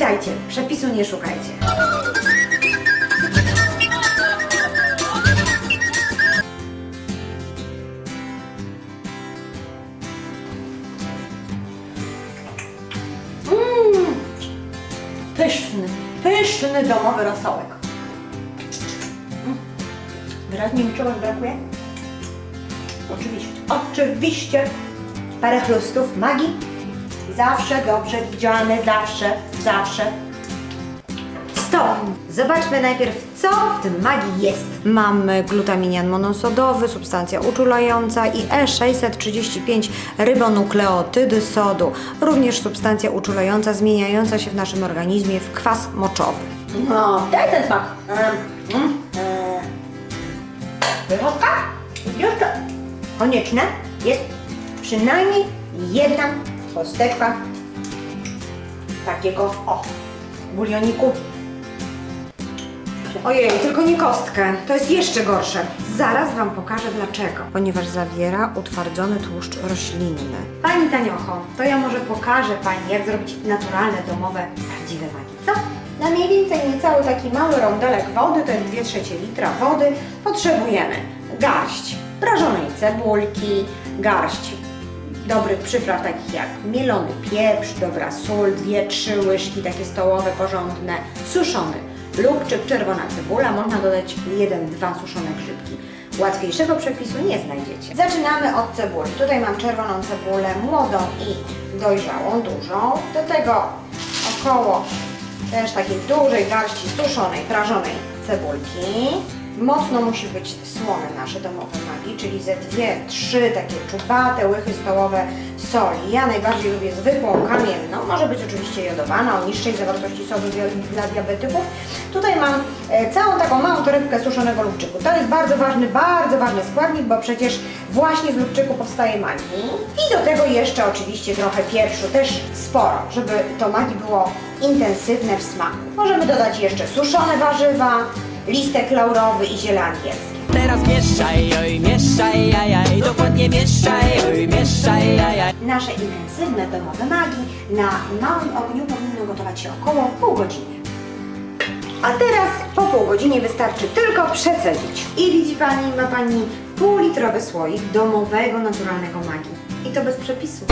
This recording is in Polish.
Witajcie, przepisu nie szukajcie. Mmm, pyszny, pyszny domowy rosołek. Mm. Wyraźnie mi czegoś brakuje? Oczywiście, oczywiście. Parę chlustów magii. Zawsze dobrze widziane, zawsze, zawsze. Stop! Zobaczmy najpierw, co w tym magii jest. Mamy glutaminian monosodowy, substancja uczulająca i E E635 rybonukleotydy sodu. Również substancja uczulająca zmieniająca się w naszym organizmie w kwas moczowy. No, daj ten smak. Mm, Pychotka? Jeszcze konieczne jest przynajmniej jedna kosteczka takiego, o, bulioniku. Ojej, tylko nie kostkę. To jest jeszcze gorsze. Zaraz Wam pokażę dlaczego. Ponieważ zawiera utwardzony tłuszcz roślinny. Pani Taniocho, to ja może pokażę Pani, jak zrobić naturalne, domowe, prawdziwe magii. Co? Na mniej więcej niecały taki mały rondelek wody, to jest 2 trzecie litra wody, potrzebujemy garść prażonej cebulki, garść dobrych przypraw takich jak mielony pieprz, dobra sól, 2-3 łyżki takie stołowe, porządne, suszony lubczyk, czerwona cebula, można dodać 1-2 suszone grzybki. Łatwiejszego przepisu nie znajdziecie. Zaczynamy od cebuli. Tutaj mam czerwoną cebulę, młodą i dojrzałą, dużą. Do tego około też takiej dużej garści suszonej, prażonej cebulki. Mocno musi być słone nasze domowe magii, czyli ze dwie, trzy takie czubate łychy stołowe soli. Ja najbardziej lubię zwykłą, kamienną, może być oczywiście jodowana, o niższej zawartości dia- dla diabetyków. Tutaj mam e, całą taką małą torebkę suszonego lubczyku. To jest bardzo ważny, bardzo ważny składnik, bo przecież właśnie z lubczyku powstaje magii. I do tego jeszcze oczywiście trochę pieprzu, też sporo, żeby to magii było intensywne w smaku. Możemy dodać jeszcze suszone warzywa, listek laurowy i ziele angielskie. Teraz mieszaj, oj, mieszaj, jajaj, dokładnie mieszaj, oj, mieszaj, jajaj. Nasze intensywne domowe magii na małym ogniu powinno gotować się około pół godziny. A teraz po pół godzinie wystarczy tylko przecedzić. I widzi Pani, ma Pani pół litrowy słoik domowego, naturalnego magii. I to bez przepisu.